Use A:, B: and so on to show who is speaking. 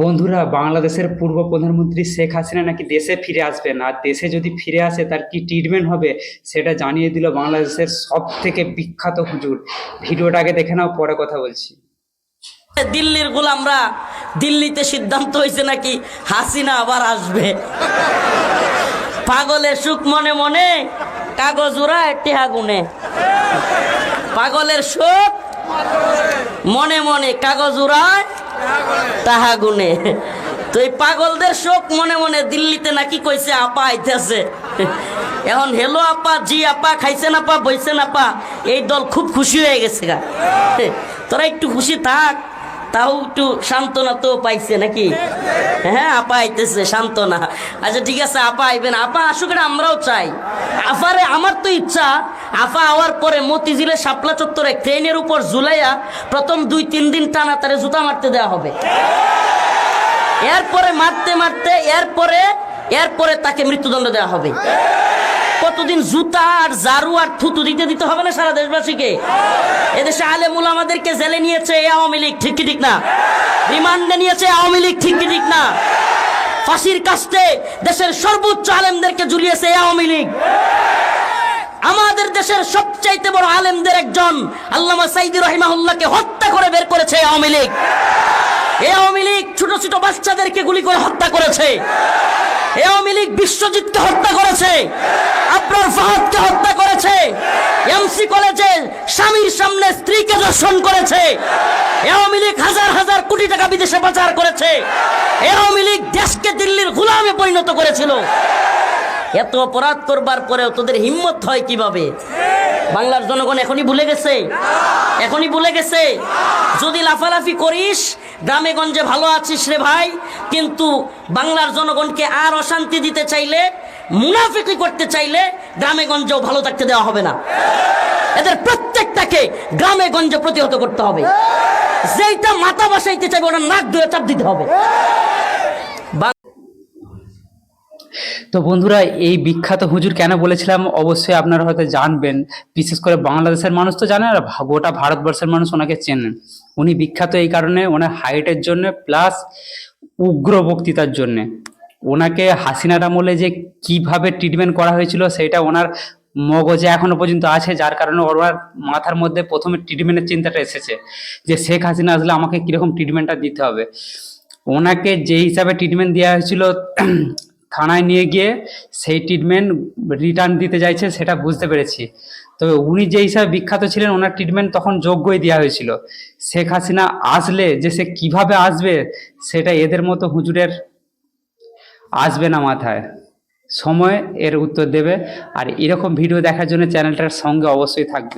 A: বন্ধুরা, বাংলাদেশের পূর্ব প্রধানমন্ত্রী শেখ হাসিনা নাকি দেশে ফিরে আসবেন আর দেশে যদি ফিরে আসে, তার কি ট্রিটমেন্ট হবে? সেটা জানিয়ে দিল বাংলাদেশের সব থেকে বিখ্যাত হুজুর। ভিডিওটা আগে দেখে নাও, পরে কথা বলছি।
B: দিল্লির গোলামরা দিল্লিতে সিদ্ধান্ত হয়েছে নাকি হাসিনা আবার আসবে? পাগলের সুখ মনে মনে, কাগজ উড়ায় টেহা গুনে। পাগলের সুখ মনে মনে, কাগজ উড়ায় তাহা গুনে তো এই পাগলদের শোক মনে মনে দিল্লিতে নাকি কইছে, আপা আইতেছে। এখন হেলো আপা, জি আপা, খাইছেন আপা, বইছেন আপা, এই দল খুব খুশি হয়ে গেছে গা। তোরা একটু খুশি থাক। তাও একটু সান্ত্বনা তো পাইছে নাকি? হ্যাঁ আপা আইতেছে, সান্ত্বনা। আচ্ছা ঠিক আছে, আপা আইবেন। আপা আসুক আমরাও চাই। আফারে আমার তো ইচ্ছা আফা আওয়ার পরে মতিঝিলে শাপলা চত্বরে ট্রেনের উপর ঝুলাইয়া প্রথম দুই, তিন দিন টানা তারে জুতা মারতে দেওয়া হবে। এরপরে মারতে মারতে, এরপরে এরপরে তাকে মৃত্যুদণ্ড দেওয়া হবে। কতদিন জুতা আর জারু আর থুতু দিতে দিতে হবে না সারা দেশবাসীকে? এদেশে আলেমুল আমাদেরকে জেলে নিয়েছে আওয়ামী লীগ, ঠিক কি ঠিক না? রিমান্ডে নিয়েছে আওয়ামী লীগ, ঠিক কি ঠিক না? ফাঁসির কাস্তে দেশের সর্বোচ্চ আলেমদেরকে এই আওয়ামী লীগ। আমাদের দেশের সবচাইতে বড় আলেমদের একজন আল্লামা সাইদি রহিমাহুল্লাহকে হত্যা করে বের করেছে আওয়ামী লীগ। এ আওয়ামী লীগ ছোট ছোট বাচ্চাদেরকে গুলি করে হত্যা করেছে। এ আওয়ামী লীগ বিশ্বজিৎকে হত্যা করেছে। ফাহাদকে হত্যা করেছে। এমসি কলেজে স্বামীর সামনে স্ত্রীকে দর্শন করেছে। আওয়ামী লীগ হাজার হাজার কোটি টাকা বিদেশে পাচার করেছে। আওয়ামী লীগ দেশকে দিল্লির গোলামে পরিণত করেছিল। এত অপরাধ করবার পরেও তোদের হিম্মত হয় কীভাবে? বাংলার জনগণ এখনই ভুলে গেছে? এখনই ভুলে গেছে? যদি লাফালাফি করিস, গ্রামে গঞ্জে ভালো আছিস রে ভাই, কিন্তু বাংলার জনগণকে আর অশান্তি দিতে চাইলে মুনাফিকি করতে চাইলে গ্রামে গঞ্জেও ভালো থাকতে দেওয়া হবে না। এদের প্রত্যেকটাকে গ্রামে গঞ্জে প্রতিহত করতে হবে। যেইটা মাথা বসাইতে চাইবে ওটা নাক ধরে চাপ দিতে হবে।
A: তো বন্ধুরা, এই বিখ্যাত হুজুর কেন বলেছিলাম? অবশ্যই আপনারা হয়তো জানবেন। বিশেষ করে বাংলাদেশের মানুষ তো জানে, আর গোটা ভারতবর্ষের মানুষ ওনাকে চেনেন। উনি বিখ্যাত এই কারণে, ওনার হাইটের জন্য প্লাস উগ্র বক্তৃতার জন্যে। ওনাকে হাসিনার আমলে যে কীভাবে ট্রিটমেন্ট করা হয়েছিল, সেটা ওনার মগজে এখনও পর্যন্ত আছে, যার কারণে ওনার মাথার মধ্যে প্রথমে ট্রিটমেন্টের চিন্তাটা এসেছে যে শেখ হাসিনা আসলে আমাকে কীরকম ট্রিটমেন্টটা দিতে হবে। ওনাকে যে হিসাবে ট্রিটমেন্ট দেওয়া হয়েছিল, থানায় নিয়ে গিয়ে সেই ট্রিটমেন্ট রিটার্ন দিতে চাইছে, সেটা বুঝতে পেরেছি। তবে উনি যে হিসাবে বিখ্যাত ছিলেন, ওনার ট্রিটমেন্ট তখন যোগ্যই দেওয়া হয়েছিল। শেখ হাসিনা আসলে যে সে কীভাবে আসবে, সেটা এদের মতো হুজুরের আসবে না মাথায়। সময় এর উত্তর দেবে। আর এরকম ভিডিও দেখার জন্য চ্যানেলটার সঙ্গে অবশ্যই থাকবে।